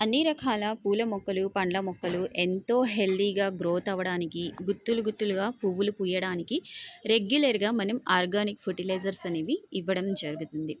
అన్ని రకాల పూల మొక్కలు, పండ్ల మొక్కలు ఎంతో హెల్తీగా గ్రోత్ అవ్వడానికి, గుత్తులు గుత్తులుగా పువ్వులు పూయడానికి రెగ్యులర్‌గా మనం ఆర్గానిక్ ఫర్టిలైజర్స్ అనేవి ఇవ్వడం జరుగుతుంది.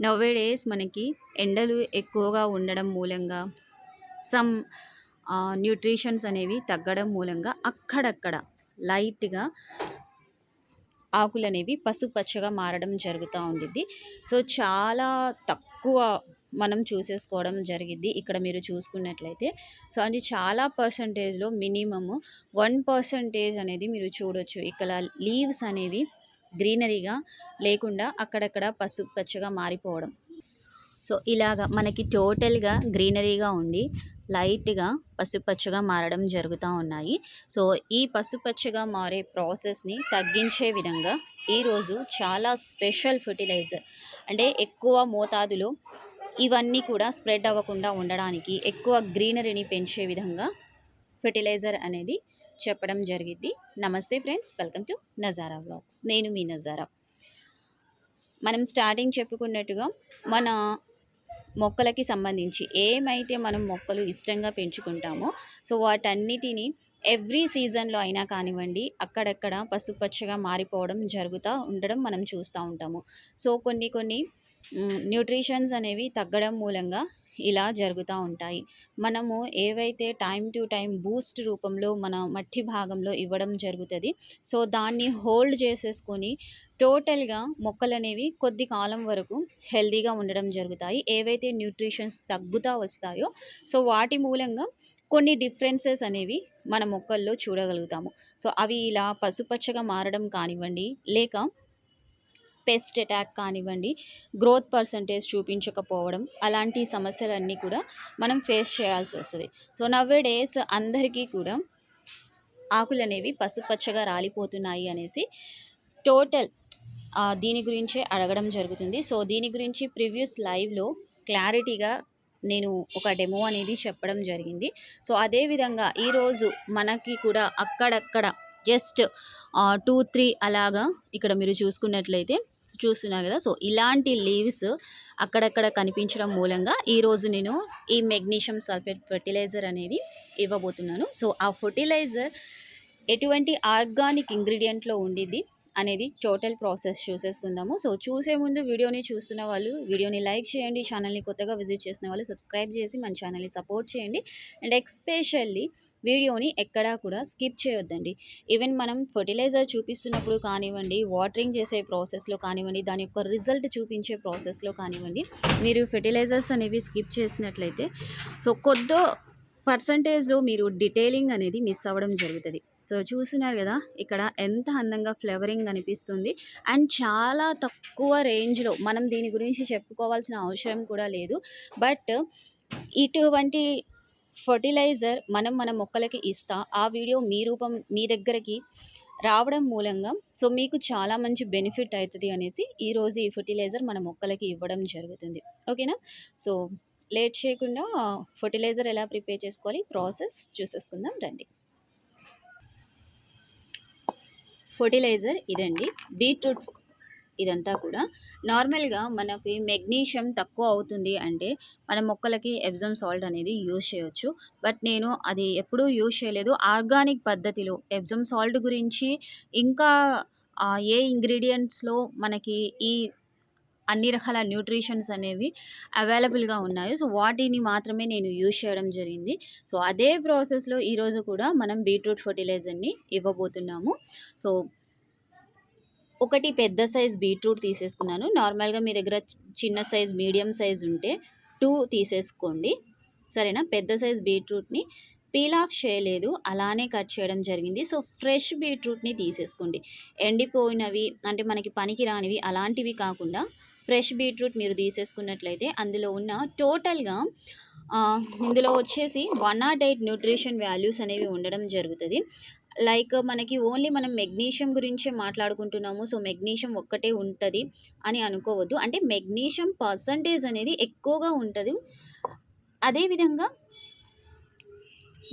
నౌ ఏ డేస్ మనకి ఎండలు ఎక్కువగా ఉండడం మూలంగా సమ్ న్యూట్రిషన్స్ అనేవి తగ్గడం మూలంగా అక్కడక్కడ లైట్‌గా ఆకులనేవి పసుపచ్చగా మారడం జరుగుతూ ఉండిద్ది. సో, చాలా తక్కువ మనం చూసేసుకోవడం జరిగిద్ది. ఇక్కడ మీరు చూసుకున్నట్లయితే. సో, అది చాలా పర్సెంటేజ్‌లో మినిమమ్ 1% అనేది మీరు చూడొచ్చు. ఇక్కడ లీవ్స్ అనేవి గ్రీనరీగా లేకుండా అక్కడక్కడ పసుపచ్చగా మారిపోవడం. సో, ఇలాగ మనకి టోటల్‌గా గ్రీనరీగా ఉండి లైట్‌గా పసుపచ్చగా మారడం జరుగుతూ ఉన్నాయి. సో, ఈ పసుపచ్చగా మారే ప్రాసెస్‌ని తగ్గించే విధంగా ఈరోజు చాలా స్పెషల్ ఫెర్టిలైజర్ అంటే ఎక్కువ మోతాదులో ఇవన్నీ కూడా స్ప్రెడ్ అవ్వకుండా ఉండడానికి, ఎక్కువ గ్రీనరీని పెంచే విధంగా ఫెర్టిలైజర్ అనేది చెప్పడం జరిగింది నమస్తే friends. Welcome to Nazara vlogs. నేను మీ నజారా. మనం స్టార్టింగ్ చెప్పుకున్నట్టుగా మన మొక్కలకి సంబంధించి ఏమైతే మనం మొక్కలు ఇష్టంగా పెంచుకుంటామో సో, వాటన్నిటిని ఎవ్రీ సీజన్‌లో అయినా కానివ్వండి, అక్కడక్కడ పసుపచ్చగా మారిపోవడం జరుగుతూ ఉండడం మనం చూస్తూ ఉంటాము. సో, కొన్ని కొన్ని న్యూట్రిషన్స్ అనేవి తగ్గడం మూలంగా ఇలా జరుగుతూ ఉంటాయి. మనము ఏవైతే టైం టు టైం బూస్ట్ రూపంలో మన మట్టి భాగంలో ఇవ్వడం జరుగుతుంది సో, దాన్ని హోల్డ్ చేసేసుకొని టోటల్‌గా మొక్కలు అనేవి కొద్ది కాలం వరకు హెల్తీగా ఉండడం జరుగుతాయి. ఏవైతే న్యూట్రిషన్స్ తగ్గుతూ వస్తాయో సో, వాటి మూలంగా కొన్ని డిఫరెన్సెస్ అనేవి మన మొక్కల్లో చూడగలుగుతాము. సో, అవి ఇలా పసుపచ్చగా మారడం కానివ్వండి, లేక పెస్ట్ అటాక్ కానివ్వండి, గ్రోత్ పర్సెంటేజ్ చూపించకపోవడం అలాంటి సమస్యలన్నీ కూడా మనం ఫేస్ చేయాల్సి వస్తుంది సో, నవ్వే డేస్ అందరికీ కూడా ఆకులనేవి పసుపచ్చగా రాలిపోతున్నాయి అనేసి టోటల్ దీని గురించే అడగడం జరుగుతుంది. సో, దీని గురించి ప్రివ్యూస్ లైవ్‌లో క్లారిటీగా నేను ఒక డెమో అనేది చెప్పడం జరిగింది. సో, అదేవిధంగా ఈరోజు మనకి కూడా అక్కడక్కడ జస్ట్ టూ త్రీ అలాగా ఇక్కడ మీరు చూసుకున్నట్లయితే చూస్తున్నారు కదా సో, ఇలాంటి లీవ్స్ అక్కడక్కడ కనిపించడం మూలంగా ఈరోజు నేను ఈ మెగ్నీషియం సల్ఫేట్ ఫెర్టిలైజర్ అనేది ఇవ్వబోతున్నాను. సో, ఆ ఫెర్టిలైజర్ ఎటువంటి ఆర్గానిక్ ఇంగ్రీడియంట్లో ఉండిద్ది అనేది టోటల్ ప్రాసెస్ చూసేసుకుందాము. సో, చూసే ముందు వీడియోని చూస్తున్న వాళ్ళు వీడియోని లైక్ చేయండి. ఛానల్‌ని కొత్తగా విజిట్ చేసిన వాళ్ళు సబ్స్క్రైబ్ చేసి మన ఛానల్‌ని సపోర్ట్ చేయండి. అండ్ ఎక్స్‌పెషల్లీ వీడియోని ఎక్కడా కూడా స్కిప్ చేయొద్దండి. ఈవెన్ మనం ఫెర్టిలైజర్ చూపిస్తున్నప్పుడు కానివ్వండి, వాటరింగ్ చేసే ప్రాసెస్‌లో కానివ్వండి, దాని యొక్క రిజల్ట్ చూపించే ప్రాసెస్‌లో కానివ్వండి, మీరు ఫెర్టిలైజర్స్ అనేవి స్కిప్ చేసినట్లయితే సో, కొద్దో పర్సెంటేజ్‌లో మీరు డీటెయిలింగ్ అనేది మిస్ అవ్వడం జరుగుతుంది సో, చూస్తున్నారు కదా ఇక్కడ ఎంత అందంగా ఫ్లవరింగ్ అనిపిస్తుంది. అండ్ చాలా తక్కువ రేంజ్‌లో మనం దీని గురించి చెప్పుకోవాల్సిన అవసరం కూడా లేదు. బట్ ఇటువంటి ఫెర్టిలైజర్ మనం మన మొక్కలకి ఇస్తా ఆ వీడియో మీ రూపం మీ దగ్గరకి రావడం మూలంగా సో, మీకు చాలా మంచి బెనిఫిట్ అవుతుంది అనేసి ఈరోజు ఈ ఫెర్టిలైజర్ మన మొక్కలకి ఇవ్వడం జరుగుతుంది. ఓకేనా? సో, లేట్ చేయకుండా ఫెర్టిలైజర్ ఎలా ప్రిపేర్ చేసుకోవాలి ప్రాసెస్ చూసేసుకుందాం రండి. ఫర్టిలైజర్ ఇదండి. బీట్రూట్ ఇదంతా కూడా నార్మల్‌గా మనకి మెగ్నీషియం తక్కువ అవుతుంది అంటే మన మొక్కలకి ఎబ్జమ్ సాల్ట్ అనేది యూజ్ చేయొచ్చు. బట్ నేను అది ఎప్పుడూ యూజ్ చేయలేదు. ఆర్గానిక్ పద్ధతిలో ఎబ్జమ్ సాల్ట్ గురించి ఇంకా ఏ ఇంగ్రీడియంట్స్లో మనకి ఈ అన్ని రకాల న్యూట్రిషన్స్ అనేవి అవైలబుల్‌గా ఉన్నాయి సో, వాటిని మాత్రమే నేను యూజ్ చేయడం జరిగింది. సో, అదే ప్రాసెస్‌లో ఈరోజు కూడా మనం బీట్రూట్ ఫెర్టిలైజర్‌ని ఇవ్వబోతున్నాము. సో, ఒకటి పెద్ద సైజ్ బీట్రూట్ తీసేసుకున్నాను. నార్మల్‌గా మీ దగ్గర చిన్న సైజ్, మీడియం సైజ్ ఉంటే టూ తీసేసుకోండి. సరేనా? పెద్ద సైజ్ బీట్రూట్‌ని పీల్ ఆఫ్ చేయలేదు. అలానే కట్ చేయడం జరిగింది. సో, ఫ్రెష్ బీట్రూట్‌ని తీసేసుకోండి. ఎండిపోయినవి అంటే మనకి పనికి రానివి అలాంటివి కాకుండా ఫ్రెష్ బీట్రూట్ మీరు తీసేసుకున్నట్లయితే అందులో ఉన్న టోటల్‌గా ఇందులో వచ్చేసి 108 న్యూట్రిషన్ వాల్యూస్ అనేవి ఉండడం జరుగుతుంది లైక్ మనకి ఓన్లీ మనం మెగ్నీషియం గురించే మాట్లాడుకుంటున్నాము. సో, మెగ్నీషియం ఒక్కటే ఉంటుంది అని అనుకోవద్దు. అంటే మెగ్నీషియం పర్సెంటేజ్ అనేది ఎక్కువగా ఉంటుంది అదేవిధంగా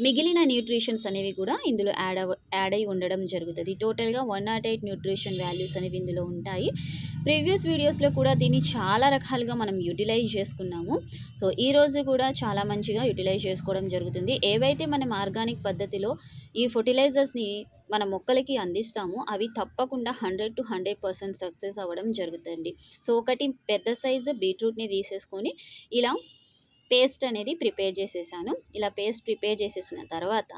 మిగిలిన న్యూట్రిషన్స్ అనేవి కూడా ఇందులో యాడ్ అవ యాడ్ అయి ఉండడం జరుగుతుంది. టోటల్గా one naught eight nutrition values అనేవి ఇందులో ఉంటాయి. ప్రీవియస్ వీడియోస్లో కూడా దీన్ని చాలా రకాలుగా మనం యూటిలైజ్ చేసుకున్నాము. సో ఈ రోజు కూడా చాలా మంచిగా యూటిలైజ్ చేసుకోవడం జరుగుతుంది. ఏవైతే మనం ఆర్గానిక్ పద్ధతిలో ఈ ఫర్టిలైజర్స్ని మన మొక్కలకి అందిస్తామో అవి తప్పకుండా hundred to hundred percent success అవ్వడం జరుగుతుంది. సో ఒకటి పెద్ద సైజు బీట్రూట్ని తీసేసుకొని ఇలా పేస్ట్ అనేది ప్రిపేర్ చేసేసాను. ఇలా పేస్ట్ ప్రిపేర్ చేసేసిన తర్వాత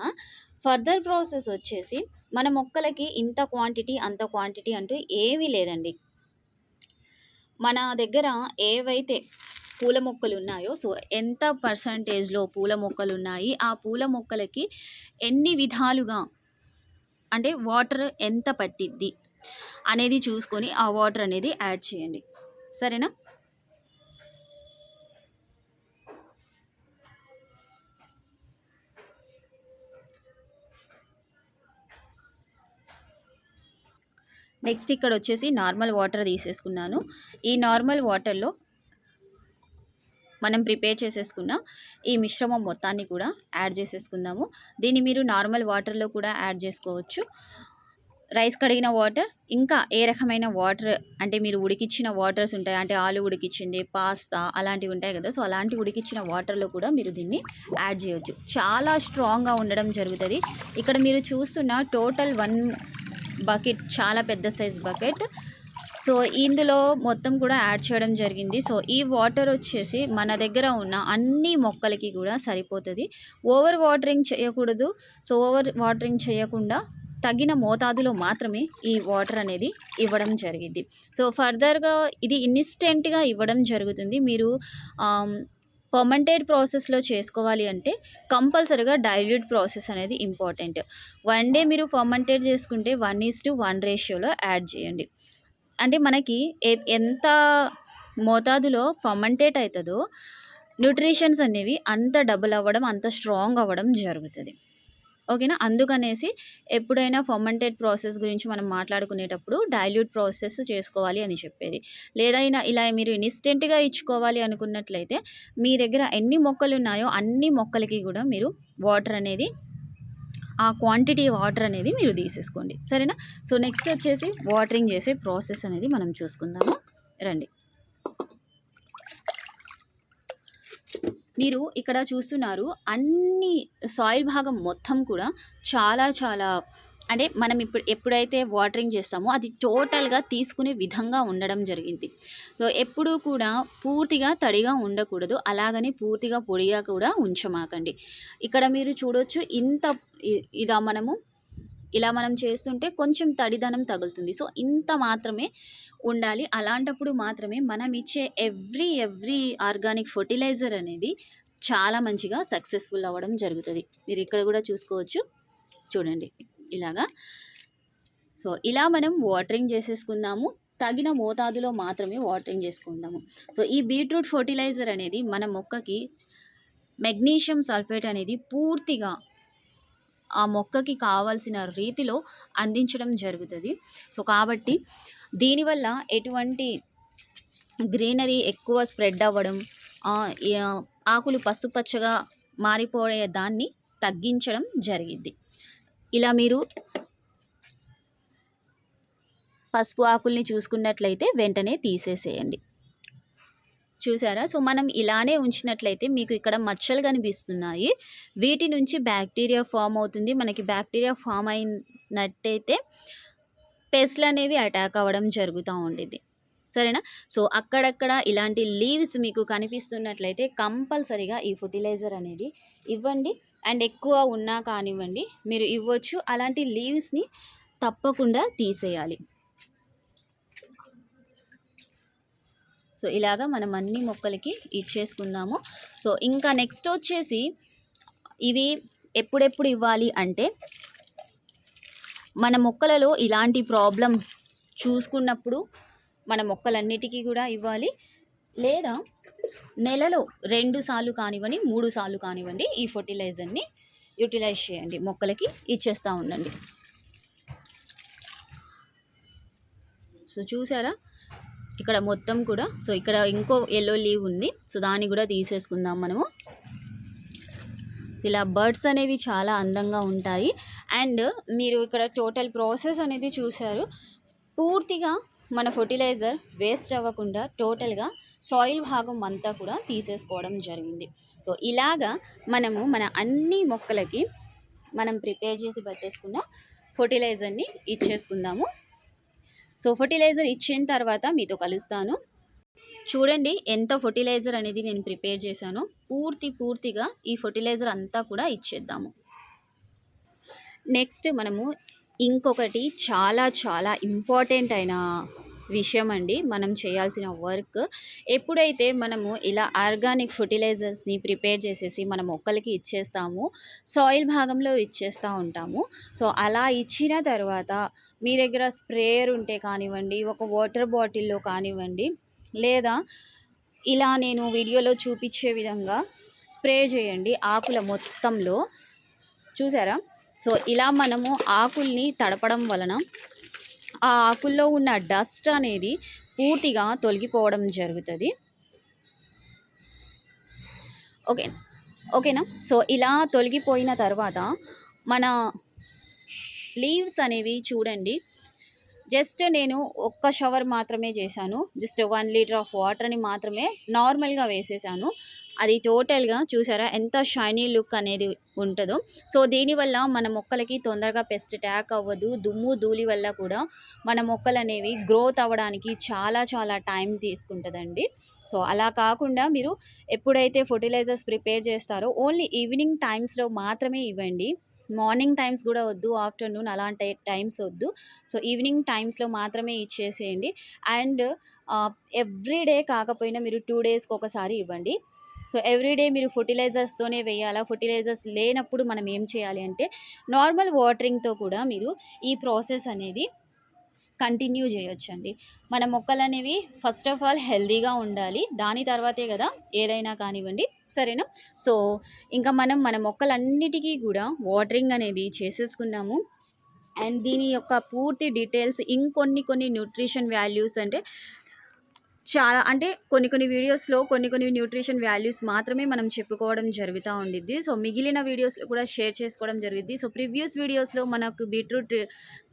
ఫర్దర్ ప్రాసెస్ వచ్చేసి మన మొక్కలకి ఇంత క్వాంటిటీ అంత క్వాంటిటీ అంటూ ఏమీ లేదండి. మన దగ్గర ఏవైతే పూల మొక్కలు ఉన్నాయో సో ఎంత పర్సంటేజ్లో పూల మొక్కలు ఉన్నాయి ఆ పూల మొక్కలకి ఎన్ని విధాలుగా అంటే వాటర్ ఎంత పట్టిద్ది అనేది చూసుకొని ఆ వాటర్ అనేది యాడ్ చేయండి. సరేనా? నెక్స్ట్ ఇక్కడ వచ్చేసి నార్మల్ వాటర్ తీసేసుకున్నాను. ఈ నార్మల్ వాటర్లో మనం ప్రిపేర్ చేసేసుకున్న ఈ మిశ్రమం మొత్తాన్ని కూడా యాడ్ చేసేసుకుందాము. దీన్ని మీరు నార్మల్ వాటర్లో కూడా యాడ్ చేసుకోవచ్చు. రైస్ కడిగిన వాటర్ ఇంకా ఏ రకమైన వాటర్ అంటే మీరు ఉడికిచ్చిన వాటర్స్ ఉంటాయి అంటే ఆలు ఉడికిచ్చింది పాస్తా అలాంటివి ఉంటాయి కదా సో అలాంటి ఉడికిచ్చిన వాటర్లో కూడా మీరు దీన్ని యాడ్ చేయొచ్చు. చాలా స్ట్రాంగ్గా ఉండడం జరుగుతుంది. ఇక్కడ మీరు చూస్తున్న టోటల్ వన్ బకెట్ చాలా పెద్ద సైజ్ బకెట్. సో ఇందులో మొత్తం కూడా యాడ్ చేయడం జరిగింది. సో ఈ వాటర్ వచ్చేసి మన దగ్గర ఉన్న అన్ని మొక్కలకి కూడా సరిపోతుంది. ఓవర్ వాటరింగ్ చేయకూడదు. సో ఓవర్ వాటరింగ్ చేయకుండా తగిన మోతాదులో మాత్రమే ఈ వాటర్ అనేది ఇవ్వడం జరిగింది. సో ఫర్దర్గా ఇది ఇన్స్టెంట్గా ఇవ్వడం జరుగుతుంది. మీరు ఫర్మెంటెడ్ ప్రాసెస్లో చేసుకోవాలి అంటే కంపల్సరీగా డైల్యూట్ ప్రాసెస్ అనేది ఇంపార్టెంట్ వన్ డే మీరు ఫర్మెంటెడ్ చేసుకుంటే వన్ ఈస్ టు వన్ రేషియోలో యాడ్ చేయండి. అంటే మనకి ఏ- ఎంత మోతాదులో ఫర్మెంటేట్ అవుతుందో న్యూట్రిషన్స్ అనేవి అంత డబుల్ అవ్వడం అంత స్ట్రాంగ్ అవ్వడం జరుగుతుంది. ఓకేనా? అందుకనేసి ఎప్పుడైనా ఫర్మెంటెడ్ ప్రాసెస్ గురించి మనం మాట్లాడుకునేటప్పుడు డైల్యూట్ ప్రాసెస్ చేసుకోవాలి అని చెప్పేది. లేదా ఇలా- ఇలా మీరు ఇన్స్టెంట్గా ఇచ్చుకోవాలి అనుకున్నట్లయితే మీ దగ్గర ఎన్ని మొక్కలు ఉన్నాయో అన్ని మొక్కలకి కూడా మీరు వాటర్ అనేది ఆ క్వాంటిటీ వాటర్ అనేది మీరు తీసేసుకోండి. సరేనా? సో నెక్స్ట్ వచ్చేసి వాటరింగ్ చేసే ప్రాసెస్ అనేది మనం చూసుకుందాము. రండి. మీరు ఇక్కడ చూస్తున్నారు అన్ని సాయిల్ భాగం మొత్తం కూడా చాలా చాలా అంటే మనం ఇప్పుడు ఎప్పుడైతే వాటరింగ్ చేస్తామో అది టోటల్గా తీసుకునే విధంగా ఉండడం జరిగింది. సో ఎప్పుడూ కూడా పూర్తిగా తడిగా ఉండకూడదు. అలాగని పూర్తిగా పొడిగా కూడా ఉంచమాకండి. ఇక్కడ మీరు చూడొచ్చు ఇంత ఇదా మనము ఇలా మనం చేస్తుంటే కొంచెం తడిదనం తగులుతుంది. సో ఇంత మాత్రమే ఉండాలి. అలాంటప్పుడు మాత్రమే మనం ఇచ్చే ఎవ్రీ ఎవ్రీ ఆర్గానిక్ ఫర్టిలైజర్ అనేది చాలా మంచిగా సక్సెస్ఫుల్ అవ్వడం జరుగుతుంది. మీరు ఇక్కడ కూడా చూసుకోవచ్చు. చూడండి. ఇలాగా. సో ఇలా మనం వాటరింగ్ చేసేసుకుందాము. తగిన మోతాదులో మాత్రమే వాటరింగ్ చేసుకుందాము. సో ఈ బీట్రూట్ ఫర్టిలైజర్ అనేది మన మొక్కకి మెగ్నీషియం సల్ఫేట్ అనేది పూర్తిగా ఆ మొక్కకి కావాల్సిన రీతిలో అందించడం జరుగుతుంది. సో కాబట్టి దీనివల్ల ఎటువంటి గ్రీనరీ ఎక్కువ స్ప్రెడ్ అవ్వడం ఆకులు పసుపచ్చగా మారిపోయే దాన్ని తగ్గించడం జరిగింది ఇలా మీరు పసుపు ఆకుల్ని చూసుకున్నట్లయితే వెంటనే తీసేసేయండి. చూసారా? సో మనం ఇలానే ఉంచినట్లయితే మీకు ఇక్కడ మచ్చలు కనిపిస్తున్నాయి. వీటి నుంచి బ్యాక్టీరియా ఫామ్ అవుతుంది. మనకి బ్యాక్టీరియా ఫామ్ అయినట్టయితే పెస్ట్లు అనేవి అటాక్ అవ్వడం జరుగుతూ ఉండేది సరేనా? సో అక్కడక్కడ ఇలాంటి లీవ్స్ మీకు కనిపిస్తున్నట్లయితే కంపల్సరీగా ఈ ఫర్టిలైజర్ అనేది ఇవ్వండి. అండ్ ఎక్కువ ఉన్నా కానివ్వండి మీరు ఇవ్వచ్చు. అలాంటి లీవ్స్ని తప్పకుండా తీసేయాలి. సో ఇలాగా మనం అన్ని మొక్కలకి ఇచ్చేసుకుందాము సో ఇంకా నెక్స్ట్ వచ్చేసి ఇవి ఎప్పుడెప్పుడు ఇవ్వాలి అంటే మన మొక్కలలో ఇలాంటి ప్రాబ్లం చూసుకున్నప్పుడు మన మొక్కలన్నిటికీ కూడా ఇవ్వాలి. లేదా నెలలో రెండు సార్లు కానివ్వండి మూడు సార్లు కానివ్వండి ఈ ఫర్టిలైజర్ని యూటిలైజ్ చేయండి. మొక్కలకి ఇచ్చేస్తూ ఉండండి. సో చూసారా? ఇక్కడ మొత్తం కూడా సో ఇక్కడ ఇంకో ఎల్లో లీవ్ ఉంది. సో దాన్ని కూడా తీసేసుకుందాం మనము. ఇలా బర్డ్స్ అనేవి చాలా అందంగా ఉంటాయి. అండ్ మీరు ఇక్కడ టోటల్ ప్రాసెస్ అనేది చూశారు. పూర్తిగా మన ఫర్టిలైజర్ వేస్ట్ అవ్వకుండా టోటల్గా సాయిల్ భాగం అంతా కూడా తీసేసుకోవడం జరిగింది. సో ఇలాగా మనము మన అన్ని మొక్కలకి మనం ప్రిపేర్ చేసి పెట్టేసుకున్న ఫర్టిలైజర్ని ఇచ్చేసుకుందాము. సో ఫర్టిలైజర్ ఇచ్చిన తర్వాత మీతో కలుస్తాను. చూడండి ఎంత ఫర్టిలైజర్ అనేది నేను ప్రిపేర్ చేశాను. పూర్తి పూర్తిగా ఈ ఫర్టిలైజర్ అంతా కూడా ఇచ్చేద్దాము. నెక్స్ట్ మనము ఇంకొకటి చాలా చాలా ఇంపార్టెంట్ అయిన విషయం అండి మనం చేయాల్సిన వర్క్ ఎప్పుడైతే మనము ఇలా ఆర్గానిక్ ఫర్టిలైజర్స్ని ప్రిపేర్ చేసేసి మన మొక్కలకి ఇచ్చేస్తాము సాయిల్ భాగంలో ఇచ్చేస్తూ ఉంటాము. సో అలా ఇచ్చిన తర్వాత మీ దగ్గర స్ప్రేయర్ ఉంటే కానివ్వండి ఒక వాటర్ బాటిల్లో కానివ్వండి లేదా ఇలా నేను వీడియోలో చూపించే విధంగా స్ప్రే చేయండి ఆకుల మొత్తంలో. చూసారా? సో ఇలా మనము ఆకుల్ని తడపడం వలన ఆ ఆకుల్లో ఉన్న డస్ట్ అనేది పూర్తిగా తొలగిపోవడం జరుగుతుంది. ఓకే ఓకేనా? సో ఇలా తొలగిపోయిన తర్వాత మన లీవ్స్ అనేవి చూడండి. జస్ట్ నేను ఒక్క షవర్ మాత్రమే చేశాను. జస్ట్ వన్ లీటర్ ఆఫ్ వాటర్ని మాత్రమే నార్మల్గా వేసేసాను. అది టోటల్గా చూసారా ఎంత షైనీ లుక్ అనేది ఉంటుందో. సో దీనివల్ల మన మొక్కలకి తొందరగా పెస్ట్ ట్యాక్ అవ్వదు. దుమ్ము ధూళి వల్ల కూడా మన మొక్కలు అనేవి గ్రోత్ అవ్వడానికి చాలా చాలా టైం తీసుకుంటుందండి. సో అలా కాకుండా మీరు ఎప్పుడైతే ఫర్టిలైజర్స్ ప్రిపేర్ చేస్తారో ఓన్లీ ఈవినింగ్ టైమ్స్లో మాత్రమే ఇవ్వండి. మార్నింగ్ టైమ్స్ కూడా వద్దు ఆఫ్టర్నూన్ అలాంటి టైమ్స్ వద్దు. సో ఈవినింగ్ టైమ్స్లో మాత్రమే ఇచ్చేసేయండి. అండ్ ఎవ్రీ డే కాకపోయినా మీరు టూ డేస్కి ఒకసారి ఇవ్వండి. సో ఎవ్రీడే మీరు ఫర్టిలైజర్స్తోనే వేయాలా? ఫర్టిలైజర్స్ లేనప్పుడు మనం ఏం చేయాలి అంటే నార్మల్ వాటరింగ్తో కూడా మీరు ఈ ప్రాసెస్ అనేది కంటిన్యూ చేయొచ్చండి. మన మొక్కలు అనేవి ఫస్ట్ ఆఫ్ ఆల్ హెల్దీగా ఉండాలి. దాని తర్వాతే కదా ఏదైనా కానివ్వండి. సరేనా? సో ఇంకా మనం మన మొక్కలన్నిటికీ కూడా వాటరింగ్ అనేది చేసేసుకున్నాము. అండ్ దీని యొక్క పూర్తి డీటెయిల్స్ ఇంకొన్ని కొన్ని న్యూట్రిషన్ వాల్యూస్ అంటే చాలా అంటే కొన్ని కొన్ని వీడియోస్లో కొన్ని కొన్ని న్యూట్రిషన్ వాల్యూస్ మాత్రమే మనం చెప్పుకోవడం జరుగుతూ ఉండిద్ది. సో మిగిలిన వీడియోస్లో కూడా షేర్ చేసుకోవడం జరిగింది సో ప్రీవియస్ వీడియోస్లో మనకు బీట్రూట్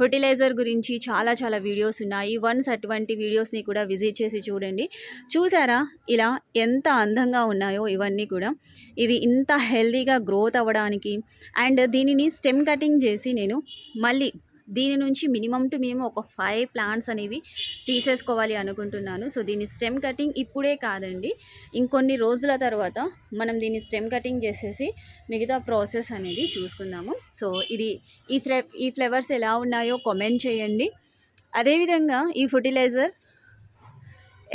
ఫర్టిలైజర్ గురించి చాలా చాలా వీడియోస్ ఉన్నాయి. వన్స్ అటువంటి వీడియోస్ని కూడా విజిట్ చేసి చూడండి. చూసారా? ఇలా ఎంత అందంగా ఉన్నాయో ఇవన్నీ కూడా. ఇవి ఇంత హెల్దీగా గ్రోత్ అవ్వడానికి. అండ్ దీనిని స్టెమ్ కటింగ్ చేసి నేను మళ్ళీ దీని నుంచి మినిమం టు మినిమం ఒక ఫైవ్ ప్లాంట్స్ అనేవి తీసేసుకోవాలి అనుకుంటున్నాను. సో దీని స్టెమ్ కటింగ్ ఇప్పుడే కాదండి. ఇంకొన్ని రోజుల తర్వాత మనం దీన్ని స్టెమ్ కటింగ్ చేసేసి మిగతా ప్రాసెస్ అనేది చూసుకుందాము. సో ఇది ఈ ఫ్లే ఈ ఫ్లేవర్స్ ఎలా ఉన్నాయో కామెంట్ చేయండి. అదేవిధంగా ఈ ఫర్టిలైజర్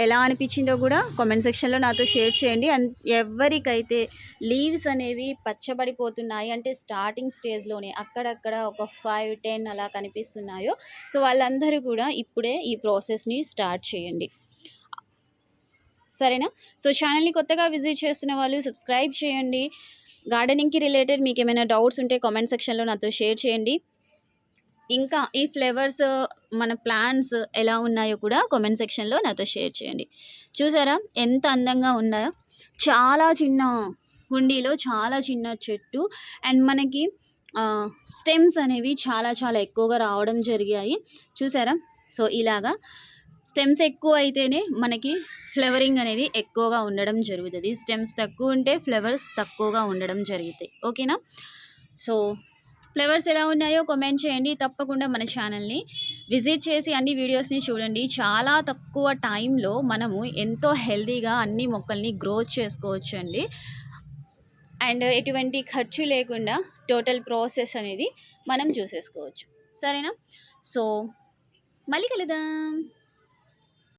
ఎలా అనిపించిందో కూడా కామెంట్ సెక్షన్లో నాతో షేర్ చేయండి. అండ్ ఎవరికైతే లీవ్స్ అనేవి పచ్చబడిపోతున్నాయి అంటే స్టార్టింగ్ స్టేజ్లోనే అక్కడక్కడ ఒక ఫైవ్ టెన్ అలా కనిపిస్తున్నాయో సో వాళ్ళందరూ కూడా ఇప్పుడే ఈ ప్రాసెస్ని స్టార్ట్ చేయండి. సరేనా? సో ఛానల్ని కొత్తగా విజిట్ చేస్తున్న వాళ్ళు సబ్స్క్రైబ్ చేయండి. గార్డెనింగ్కి రిలేటెడ్ మీకు ఏమైనా డౌట్స్ ఉంటే కామెంట్ సెక్షన్లో నాతో షేర్ చేయండి. ఇంకా ఈ ఫ్లేవర్స్ మన ప్లాంట్స్ ఎలా ఉన్నాయో కూడా కామెంట్ సెక్షన్లో నాతో షేర్ చేయండి. చూసారా? ఎంత అందంగా ఉన్నాయో. చాలా చిన్న కుండీలో చాలా చిన్న చెట్టు. అండ్ మనకి స్టెమ్స్ అనేవి చాలా చాలా ఎక్కువగా రావడం జరిగాయి. చూసారా? సో ఇలాగా స్టెమ్స్ ఎక్కువ అయితేనే మనకి ఫ్లవరింగ్ అనేది ఎక్కువగా ఉండడం జరుగుతుంది. స్టెమ్స్ తక్కువ ఉంటే ఫ్లవర్స్ తక్కువగా ఉండడం జరుగుతాయి. ఓకేనా? సో ఫ్లేవర్స్ ఎలా ఉన్నాయో కామెంట్ చేయండి. తప్పకుండా మన ఛానల్ని విజిట్ చేసి అన్ని వీడియోస్ని చూడండి. చాలా తక్కువ టైంలో మనము ఎంతో హెల్తీగా అన్ని మొక్కల్ని గ్రోత్ చేసుకోవచ్చు అండి అండ్ ఎటువంటి ఖర్చు లేకుండా టోటల్ ప్రాసెస్ అనేది మనం చూసేసుకోవచ్చు. సరేనా? సో మళ్ళీ కలుద్దాం.